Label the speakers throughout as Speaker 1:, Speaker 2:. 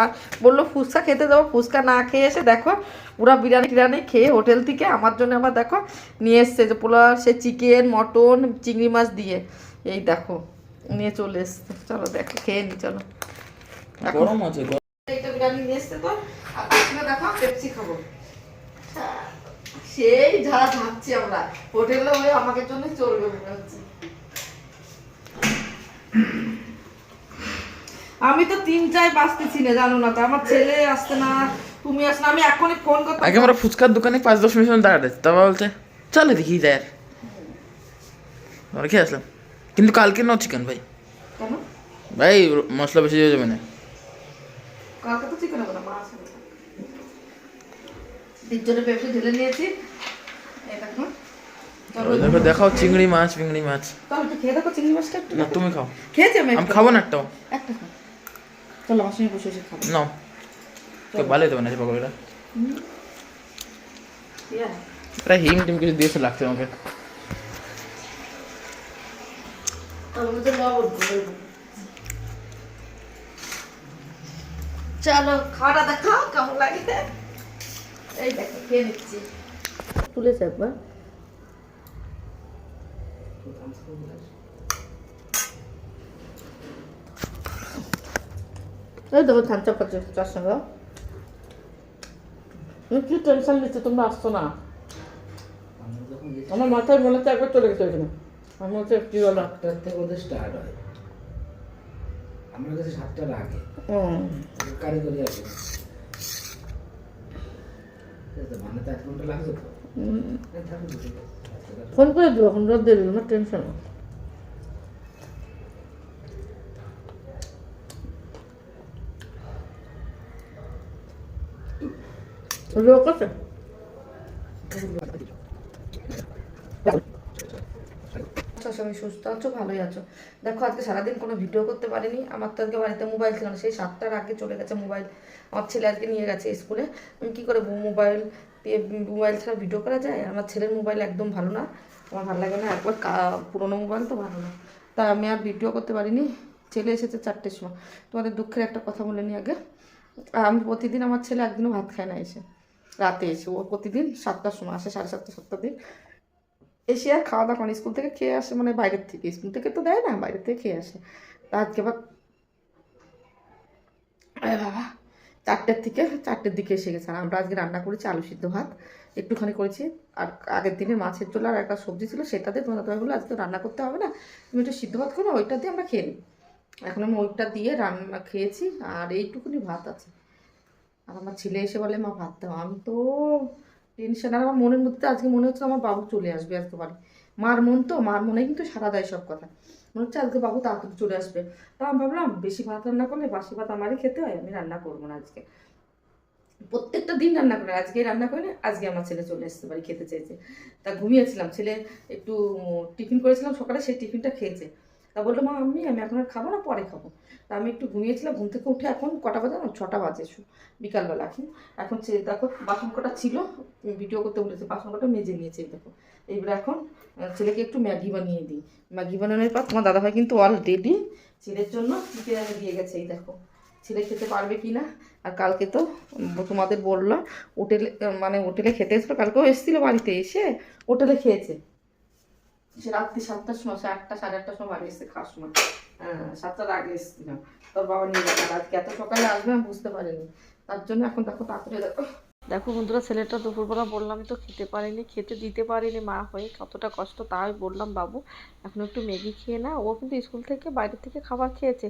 Speaker 1: আর বলল ফুচকা খেতে দেবো ফুচকা না খেয়ে এসে দেখো পুরো বিরিয়ানি টিরিয়ানি খেয়ে হোটেল থেকে আমার জন্য আবার দেখো নিয়ে এসছে যে পোলাও সে চিকেন মটন চিংড়ি মাছ দিয়ে। এই দেখো নিয়ে চলে এসছে। চলো দেখো খেয়ে নি চলো।
Speaker 2: গরম আছে
Speaker 1: এইটা বিরিয়ানি নিয়ে এসছে তো আর দেখো পেপসি খাব। সেই ঝাঁকছি আমরা হোটেলে আমাকে জন্য চলবে মনে হচ্ছে আমি তো তিন চাই বাঁচতেছি না জানো না তো। আমার ছেলে আসতে না তুমি আসলে আমি এখনই ফোন করতে
Speaker 2: আগে আমরা ফুচকার দোকানে পাঁচ দশ মিনিট দাঁড়াতে তারপর বলছে চলে দেখি যায় আমরা খেয়ে আসলাম। কিন্তু কালকে নো চিকেন ভাই। ভাই মশলা বেশি হয়ে যাবে না।
Speaker 1: কালকে তো চিকেন হবে না মাছ হবে পেপসি ঢেলে নিয়েছি। দেখো চলো।
Speaker 2: ওই দেখো দেখাও চিংড়ি মাছ চিংড়ি মাছ।
Speaker 1: চলো খেয়ে দেখো চিংড়ি মাছটা
Speaker 2: না তুমি খাও।
Speaker 1: খেয়েছি আমি
Speaker 2: আমি খাব না একটাও।
Speaker 1: একটা খাও। চলো আমার সঙ্গে বসে বসে খাব।
Speaker 2: নাও। তো ভালোই দেবে না পকোড়াটা। প্রায় হিম টিম কিছু দিয়েছে লাগছে আমাকে।
Speaker 1: চলো খাওয়াটা দেখাও কেমন লাগে। এই দেখো খেয়ে নিচ্ছি। তুলেছে একবার। এই দেখো ধান চাপাচ্ছে চার সঙ্গে কি টেনশন নিচ্ছে তোমরা আসছো না আমার মাথায় মনে হচ্ছে একবার চলে গেছে ওইখানে আমার হচ্ছে কি বলো
Speaker 3: সাতটার থেকে ওদের স্টার্ট হয় আমরা গেছি সাতটার আগে কারিগরি আছে বানাতে এক ঘণ্টা লাগছে তো আছে।
Speaker 1: ফোন করে দেবো এখন রোদ দিয়ে দিল না টেনশন লোক আছে? আচ্ছা সবাই সুস্থ আছো, ভালোই আছো। দেখো, আজকে সারাদিন কোনো ভিডিও করতে পারিনি। আমার তো আজকে বাড়িতে মোবাইল ছিল না। সেই সাতটার আগে চলে গেছে মোবাইল আমার ছেলে আজকে নিয়ে গেছে স্কুলে। আমি কী করে মোবাইল দিয়ে মোবাইল ছাড়া ভিডিও করা যায়? আমার ছেলের মোবাইল একদম ভালো না। আমার ভালো লাগে না। একবার পুরোনো মোবাইল তো ভালো না। তাই আমি আর ভিডিও করতে পারিনি। ছেলে এসেছে চারটের সময়। তোমাদের দুঃখের একটা কথা বলে নি আগে। আমি প্রতিদিন আমার ছেলে একদিনও ভাত খায় না এসে। রাতে এসে, ও প্রতিদিন সাতটার সময় আসে, সাড়ে সাতটা, সাতটার দিন এসে আর খাওয়া দাওয়া করে স্কুল থেকে খেয়ে আসে মানে বাইরের থেকে। স্কুল থেকে তো দেয় না, বাইরের থেকে খেয়ে আসে। আজকে আবার আরে বাবা, চারটের থেকে চারটের দিকে এসে গেছে। আর আমরা আজকে রান্না করেছি আলু সিদ্ধ ভাত। একটুখানি করেছি। আর আগের দিনে মাছের ঝোল আর একটা সবজি ছিল, সেটা দিয়ে তোমার তোমার বলল আজকে রান্না করতে হবে না। তুমি একটু সিদ্ধ ভাত করো ওইটা দিয়ে আমরা খেয়ে নিই। এখন আমি ওইটা দিয়ে রান্না খেয়েছি, আর এইটুকুনি ভাত আছে। আর আমার ছেলে এসে বলে, মা, ভাত দাও। আমি তো টেনশন আর আমার মনের মধ্যে আজকে মনে হচ্ছে আমার বাবু চলে আসবে আজকে বাড়ি। মার মন তো, মার মনে কিন্তু সারা দেয় সব কথা। মনে হচ্ছে আজকে বাবু তাড়াতাড়ি চলে আসবে। তা আমি ভাবলাম, বেশি ভাত রান্না করলে বাসি ভাত আমারই খেতে হয়, আমি রান্না করব না আজকে। প্রত্যেকটা দিন রান্না করে আজকে রান্না করে আজকে আমার ছেলে চলে আসতে পারি খেতে চেয়েছে তা ঘুমিয়েছিলাম, ছেলে একটু টিফিন করেছিলাম সকালে সেই টিফিনটা খেয়েছে। তা বলল, মা, আমি আমি এখন আর খাব না, পরে খাব। তা আমি একটু ঘুমিয়েছিলাম, ঘুম থেকে উঠে এখন কটা বাজে না ছটা বাজে বিকালবেলা এখন। এখন ছেলে দেখো, বাসন কটা ছিল ভিডিও করতে বলেছে, বাসন কটা মেজে নিয়েছে দেখো। এইবার এখন ছেলেকে একটু ম্যাগি বানিয়ে দিই। ম্যাগি বানানোর পর তোমার দাদাভাই কিন্তু অলরেডি ছেলের জন্য চিকেন দিয়ে গেছে, এই দেখো। ছেলে খেতে পারবে কি না? আর কালকে তো তোমাদের বললাম হোটেলে মানে হোটেলে খেতে এসেছিল, কালকেও এসেছিল বাড়িতে এসে, হোটেলে খেয়েছে। রাত্রি সাতটার সময় আটটা, সাড়ে আটটার সময় বাড়ি এসেছে খাওয়ার সময়। হ্যাঁ সাতটার আগে এসেছিলাম তোর বাবা নিয়ে আর আজকে এত সকালে আসবে, আমি বুঝতে পারিনি। তার জন্য এখন দেখো তাড়াতাড়ি দেখো। দেখো বন্ধুরা, ছেলেটা দুপুরবেলা বললাম তো খেতে পারিনি, খেতে দিতে পারিনি মা হয়ে। কতটা কষ্ট, তাই বললাম, বাবু, এখন একটু ম্যাগি খেয়ে না ও কিন্তু স্কুল থেকে বাইরে থেকে খাবার খেয়েছে।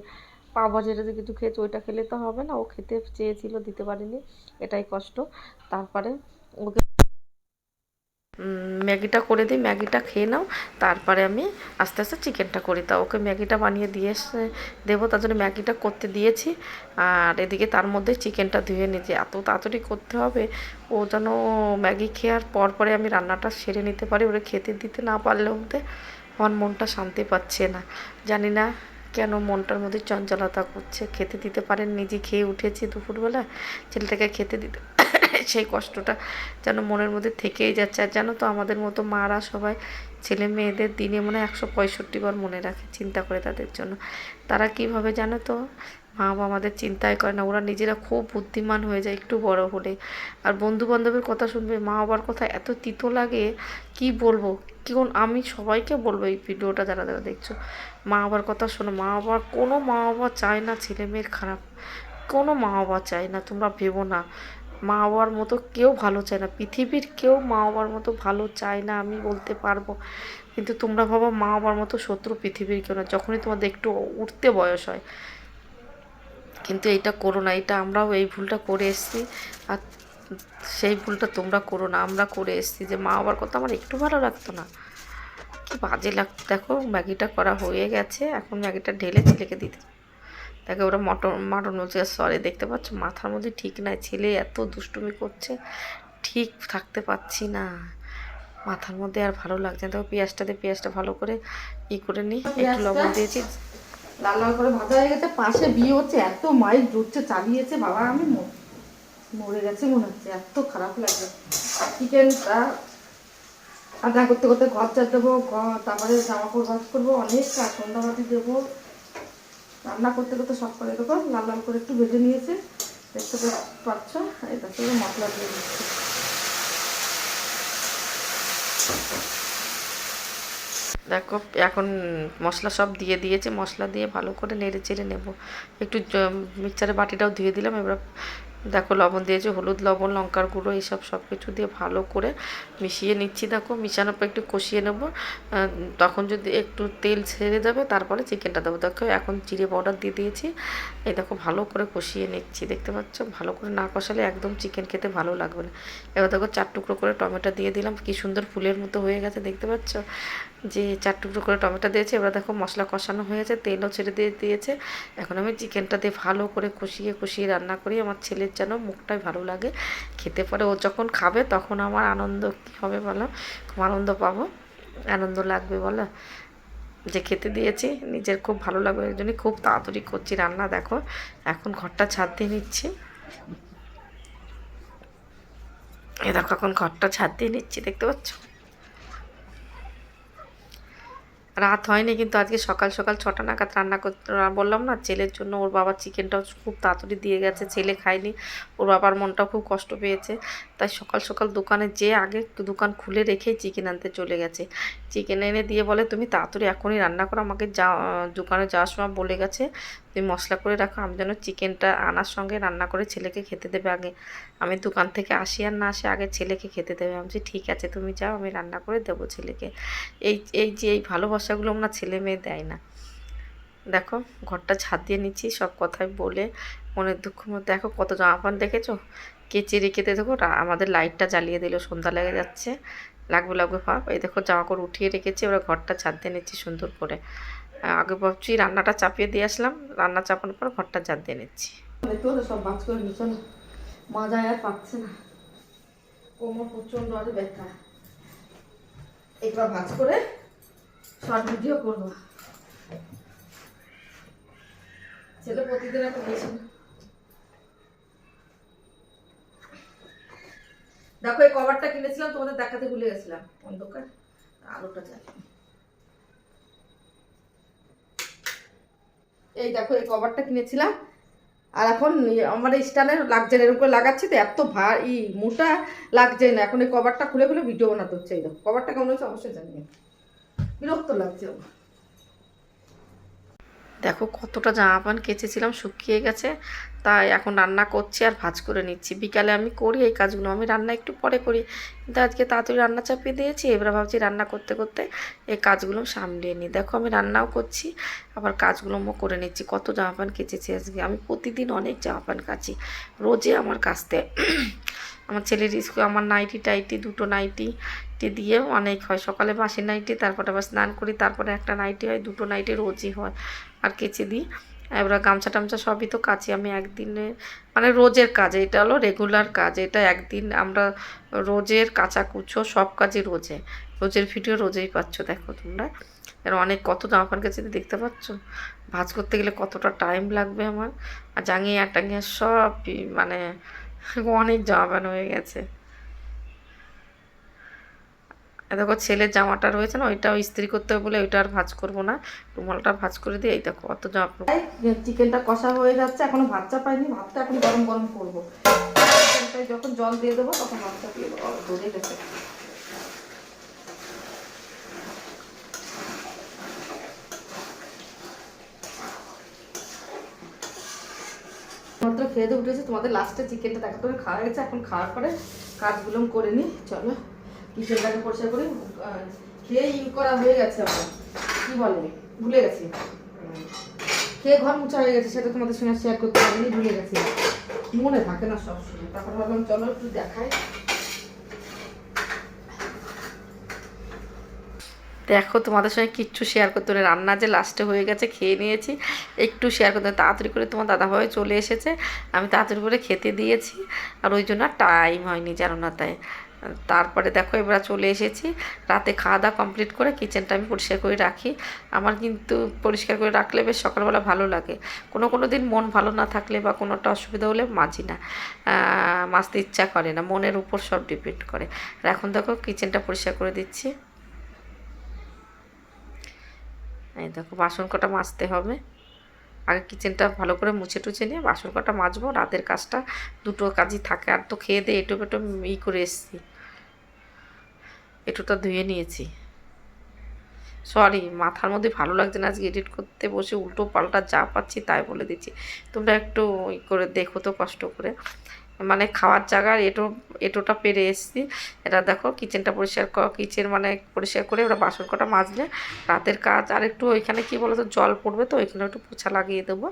Speaker 1: পাওয়া যেটা যে কিছু খেয়েছে, ওইটা খেলে তো হবে না। ও খেতে চেয়েছিল, দিতে পারিনি। এটাই কষ্ট। তারপরে ওকে ম্যাগিটা করে দিই, ম্যাগিটা খেয়ে নাও, তারপরে আমি আস্তে আস্তে চিকেনটা করি। তা ওকে ম্যাগিটা বানিয়ে দিয়ে দেবো, তার জন্য ম্যাগিটা করতে দিয়েছি। আর এদিকে তার মধ্যে চিকেনটা ধুয়ে নিয়েছি। এত তাড়াতাড়ি করতে হবে, ও যেন ম্যাগি খেয়ার পর পরে আমি রান্নাটা সেরে নিতে পারি, ওরে খেতে দিতে না পারলে মধ্যে আমার মনটা শান্তি পাচ্ছে না। জানি না কেন মনটার মধ্যে চঞ্চলতা করছে, খেতে দিতে পারেন, নিজে খেয়ে উঠেছি দুপুরবেলা, ছেলেটাকে খেতে দিতে সেই কষ্টটা যেন মনের মধ্যে থেকেই যাচ্ছে। আর জানো তো, আমাদের মতো মারা সবাই ছেলে মেয়েদের দিনে মনে একশো পঁয়ষট্টি বার মনে রাখে চিন্তা করে তাদের জন্য। তারা কীভাবে জানো তো,
Speaker 4: মা বাবা আমাদের চিন্তাই করে না, ওরা নিজেরা খুব বুদ্ধিমান হয়ে যায় একটু বড় হলে। আর বন্ধু বান্ধবের কথা শুনবে, মা বাবার কথা এত তিতো লাগে, কি বলব? কেউ, আমি সবাইকে বলব এই ভিডিওটা যারা যারা দেখছ, মা বাবার কথা শোনো। মা বাবার, কোনো মা বাবা চায় না ছেলে মেয়ের খারাপ, কোনো মা বাবা চায় না, তোমরা ভেবো না। মা বাবার মতো কেউ ভালো চায় না। পৃথিবীর কেউ মা বাবার মতো ভালো চায় না, আমি বলতে পারব। কিন্তু তোমরা ভাবো মা বাবার মতো শত্রু পৃথিবীর কেউ না, যখনই তোমাদের একটু উঠতে বয়স হয়। কিন্তু এটা করো না এটা আমরাও এই ভুলটা করে এসেছি আর সেই ভুলটা তোমরা করো না, আমরা করে এসেছি যে মা বাবার কথা আমার একটু ভালো লাগতো না। কি বাজে লাগতো দেখো ম্যাগিটা করা হয়ে গেছে, এখন ম্যাগিটা ঢেলে ছেলেকে দিতে। দেখো ওরা মটন মাটন বলছে সরি দেখতে পাচ্ছ মাথার মধ্যে ঠিক নাই ছেলে এত দুষ্টুমি করছে ঠিক থাকতে পারছি না। মাথার মধ্যে আর ভালো লাগছে না। দেখো পেঁয়াজটা দিয়ে পেঁয়াজটা ভালো করে ই করে নিই একটু লবণ দিয়েছি। লাল লাল করে ভাজা হয়ে গেছে পাশে বিয়ে হচ্ছে এত মাইক জুটছে চালিয়েছে বাবা আমি মরে গেছে মনে হচ্ছে এত খারাপ লাগে চিকেনটা রান্না করতে করতে ঘর চার দেবো ঘর- তারপরে জামা কাপড় ভাজ করব অনেক কাজ সন্ধ্যাবাতি দেবো। রান্না করতে করতে সব করে দেখো লাল লাল করে একটু ভেজে নিয়েছে। দেখতে পাচ্ছ, এটা থেকে মশলা দিয়ে দিচ্ছি। দেখো, এখন মশলা সব দিয়ে দিয়েছে। মশলা দিয়ে ভালো করে নেড়ে চেড়ে নেব। একটু মিক্সারের বাটিটাও ধুয়ে দিলাম। এবার দেখো লবণ দিয়েছে, হলুদ, লবণ, লঙ্কার গুঁড়ো, এইসব সব কিছু দিয়ে ভালো করে মিশিয়ে নিচ্ছি। দেখো মিশানোর পর একটু কষিয়ে নেব। তখন যদি একটু তেল ছেড়ে যাবে তারপরে চিকেনটা দেবো। দেখো এখন জিরে পাউডার দিয়ে দিয়েছি। এই দেখো ভালো করে কষিয়ে নিচ্ছি, দেখতে পাচ্ছ? ভালো করে না কষালে একদম চিকেন খেতে ভালো লাগবে না। এবার দেখো চার টুকরো করে টমেটো দিয়ে দিলাম। কি সুন্দর ফুলের মতো হয়ে গেছে, দেখতে পাচ্ছ? যে চার টুকরো করে টমেটো দিয়েছে, এবার দেখো মশলা কষানো হয়েছে, তেলও ছেড়ে দিয়ে দিয়েছে। এখন আমি চিকেনটা দিয়ে ভালো করে কষিয়ে কষিয়ে রান্না করি, আমার ছেলের যেন মুখটাই ভালো লাগে, খেতে পরে। ও যখন খাবে তখন আমার আনন্দ কী হবে বলো? খুব আনন্দ পাবো। আনন্দ লাগবে বলো? যে খেতে দিয়েছি, নিজের খুব ভালো লাগবে এই জন্যই খুব তাড়াতাড়ি করছি রান্না, দেখো। এখন ঘরটা ছাদ দিয়ে নিচ্ছি। এ দেখো এখন ঘরটা ছাদ দিয়ে নিচ্ছি, দেখতে পাচ্ছ? রাত হয়নি কিন্তু আজকে সকাল সকাল ছটা নাগাদ রান্না করতে বললাম না, ছেলের জন্য ওর বাবা চিকেনটাও খুব তাড়াতাড়ি দিয়ে গেছে, ছেলে খায়নি, ওর বাবার মনটাও খুব কষ্ট পেয়েছে। তাই সকাল সকাল দোকানে যে আগে দোকান খুলে রেখেই চিকেন আনতে চলে গেছে। চিকেন এনে দিয়ে বলে, তুমি তাড়াতাড়ি এখনই রান্না করো, আমাকে যা, দোকানে যাওয়ার সময় বলে গেছে, তুমি মশলা করে রাখো, আমি যেন চিকেনটা আনার সঙ্গে রান্না করে ছেলেকে খেতে দেবে আগে। আমি দোকান থেকে আসি আর না আসে, আগে ছেলেকে খেতে দেবে। আমি বলছি, ঠিক আছে, তুমি যাও, আমি রান্না করে দেবো ছেলেকে। এই এই যে, এই ভালোবাসাগুলো না ছেলে মেয়ে দেয় না। দেখো, ঘরটা ছাদ দিয়ে নিচ্ছি, সব কথাই বলে, মনের দুঃখ মধ্যে। দেখো, কত জামা প্যান্ট দেখেছ? কেচে রেখে দিয়ে দেখো আমাদের লাইটটা জ্বালিয়ে দিল, সন্ধ্যা লেগে যাচ্ছে। লাগবে লাগবে ভাব। এই দেখো, জামা কাপড় উঠিয়ে রেখেছি, এবার ঘরটা ছাদ দিয়ে নিচ্ছি সুন্দর করে। আগে ভাবছি রান্নাটা চাপিয়ে দিয়ে আসলাম, রান্না চাপানোর পর ঘরটা ছাদ দিয়ে নিচ্ছি দেখো সব না। মজা আর পাচ্ছে না। কোমর প্রচণ্ড আরে ব্যথা। এগুলো ভাজ করে শর্ট ভিডিও করব। ছেলে প্রতিদিন একটা বেশি দেখো, এই কভারটা কিনেছিলাম, তোমাদের দেখাতে ভুলে গেছিলাম। অন্ধকার, আলোটা জ্বালিয়ে এই দেখো, এই কভারটা কিনেছিলাম। আর এখন আমার স্টানের লাগছে না এরকম করে লাগাচ্ছি তো, এত ভারী, মোটা লাগছে না। এখন এই কভারটা খুলে খুলে ভিডিও বানাতে হচ্ছে, এই দেখো। কভারটা কেমন হয়েছে অবশ্যই জানিয়ে বিরক্ত লাগছে আমার। দেখো কতটা জামা প্যান্ট কেচেছিলাম, শুকিয়ে গেছে। তাই এখন রান্না করছি আর ভাজ করে নিচ্ছি। বিকালে আমি করি এই কাজগুলো, আমি রান্না একটু পরে করি। কিন্তু আজকে তাড়াতাড়ি রান্না চাপিয়ে দিয়েছি, এবার ভাবছি রান্না করতে করতে এই কাজগুলো সামলিয়ে নিই। দেখো আমি রান্নাও করছি, আবার কাজগুলোও করে নিচ্ছি। কত জামা প্যান্ট কেচেছি আজকে। আমি প্রতিদিন অনেক জামা প্যান্ট কাচি, রোজে আমার কাচতে। আমার ছেলের স্কুল আমার নাইটি টাইটি, দুটো নাইটি দিয়ে অনেক হয়। সকালে বাসি নাইটি, তারপরে আবার স্নান করি, তারপরে একটা নাইটি হয়, দুটো নাইটি রোজই হয়। আর কেচে দিই। এবার গামছা টামছা সবই তো কাচি। আমি একদিনে মানে রোজের কাজ, এটা হলো রেগুলার কাজ। এটা একদিন আমরা রোজের কাঁচা কুচো সব কাজই রোজে। রোজের ভিডিও রোজেই পাচ্ছ, দেখো তোমরা। এর অনেক, কত জামা প্যান্ট কেচে দেখতে পাচ্ছ? ভাজ করতে গেলে কতটা টাইম লাগবে আমার। আর জাঙিয়ে টাঙিয়ে সব মানে অনেক জামা প্যান্ট হয়ে গেছে। দেখো ছেলের জামাটা রয়েছে না, ওইটাও ইস্ত্রি করতে হবে বলে ওইটা আর ভাজ করব না। রুমালটা ভাজ করে দিয়ে এই দেখো, অত জামা চিকেনটা কষা হয়ে যাচ্ছে, এখনও ভাতটা পাইনি ভাতটা এখন গরম গরম করব। যখন জল দিয়ে দেবো, তখন ভাতটা দিয়ে দেবো। গেছে। মাত্র খেয়ে দিয়ে উঠেছে, তোমাদের লাস্টে চিকেনটা দেখা করে খাওয়া গেছে এখন খাওয়ার পরে কাজগুলো করে নিই, চলো। কিচেনটাকে পরিষ্কার করি খেয়ে করা হয়ে গেছে আমার। বলে? ভুলে গেছি। খেয়ে ঘর হয়ে গেছে, সেটা তোমাদের সঙ্গে শেয়ার করতে পারিনি, ভুলে গেছি। মনে থাকে না তারপর ভাবলাম, চলো একটু দেখাই। দেখো, তোমাদের সঙ্গে কিচ্ছু শেয়ার করতে পারি রান্না যে লাস্টে হয়ে গেছে, খেয়ে নিয়েছি। একটু শেয়ার করতে তাড়াতাড়ি করে তোমার দাদাভাই চলে এসেছে। আমি তাড়াতাড়ি করে খেতে দিয়েছি। আর ওই জন্য টাইম হয়নি জানো না তাই। তারপরে দেখো এবার চলে এসেছি। রাতে খাওয়া দাওয়া কমপ্লিট করে কিচেনটা আমি পরিষ্কার করে রাখি। আমার কিন্তু পরিষ্কার করে রাখলে বেশ সকালবেলা ভালো লাগে। কোনো কোনো দিন মন ভালো না থাকলে বা কোনোটা অসুবিধা হলে মাজি না। মাজতে ইচ্ছা করে না। মনের উপর সব ডিপেন্ড করে। আর এখন দেখো কিচেনটা পরিষ্কার করে দিচ্ছি। এই দেখো বাসন কটা মাজতে হবে। আগে কিচেনটা ভালো করে মুছে টুছে নিয়ে বাসন কটা মাজবো, রাতের কাজটা, দুটো কাজই থাকে। আর তো খেয়ে দিয়ে এটো পেটো ই করে এসছি। এটুটা ধুয়ে নিয়েছি। সরি মাথার মধ্যে ভালো লাগছে না আজকে এডিট করতে বসে, উল্টো পাল্টা যা পাচ্ছি তাই বলে দিচ্ছি। তোমরা একটু ই করে দেখো তো কষ্ট করে। মানে খাওয়ার জায়গার এটো, এটোটা পেরে এসেছি। এটা দেখো কিচেনটা পরিষ্কার কিচেন মানে পরিষ্কার করে ওরা বাসন কটা মাজলে রাতের কাজ, আর একটু ওইখানে কি বলতো, জল পড়বে তো, ওইখানে একটু পোছা লাগিয়ে দেবো।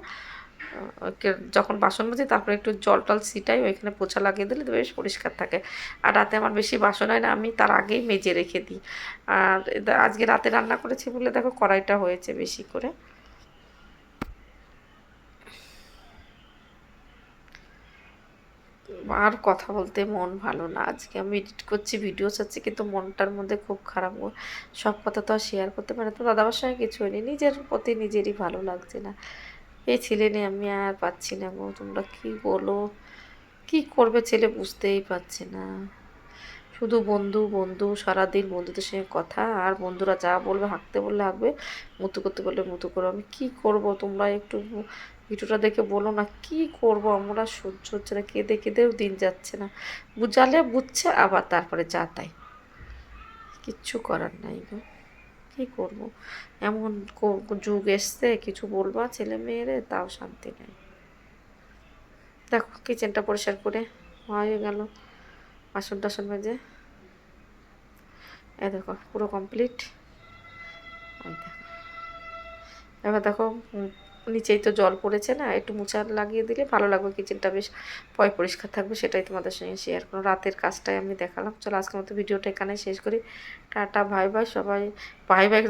Speaker 4: যখন বাসন মাজি, তারপরে একটু জল টল ছিটাই, ওইখানে পোছা লাগিয়ে দিলে তো বেশ পরিষ্কার থাকে। আর রাতে আমার বেশি বাসন হয় না, আমি তার আগেই মেজে রেখে দিই। আর আজকে রাতে রান্না করেছি বলে দেখো, কড়াইটা হয়েছে বেশি করে। আর কথা বলতে মন ভালো না। আজকে আমি এডিট করছি ভিডিও চাচ্ছি কিন্তু মনটার মধ্যে খুব খারাপ সব কথা তো আর শেয়ার করতে পারে তো দাদাবার সঙ্গে কিছু হয়নি, নিজের প্রতি নিজেরই ভালো লাগছে না। এই ছেলে নিয়ে আমি আর পাচ্ছি না গো, তোমরা কি বলো? কি করবে ছেলে বুঝতেই পারছে না। শুধু বন্ধু বন্ধু, সারাদিন বন্ধুদের সঙ্গে কথা, আর বন্ধুরা যা বলবে, হাঁকতে বললে হাঁকবে, মুতু করতে বললে মুতু করো আমি কি করব? তোমরা একটু ভিডিওটা দেখে বলো না, কি করব? আমরা সহ্য হচ্ছে না, কেঁদে কেঁদেও দিন যাচ্ছে না। বুঝালে বুঝছে, আবার তারপরে যা তাই। কিচ্ছু করার নাই গো। কী করব? এমন যুগ এসছে, কিছু বলবা ছেলে মেয়েরে তাও শান্তি নেই। দেখো কিচেনটা পরিষ্কার করে হয়ে গেল বাসন টাসন মেজে। এই দেখো, পুরো কমপ্লিট এবার দেখো নিচেই তো জল পড়েছে না, একটু মোছা লাগিয়ে দিলে ভালো লাগবে, কিচেনটা বেশ পয় পরিষ্কার থাকবে, সেটাই তোমাদের সঙ্গে শেয়ার করো রাতের কাজটাই আমি দেখালাম। চলো আজকের মতো ভিডিওটা এখানে শেষ করি। টাটা ভাই ভাই সবাই। ভাই ভাই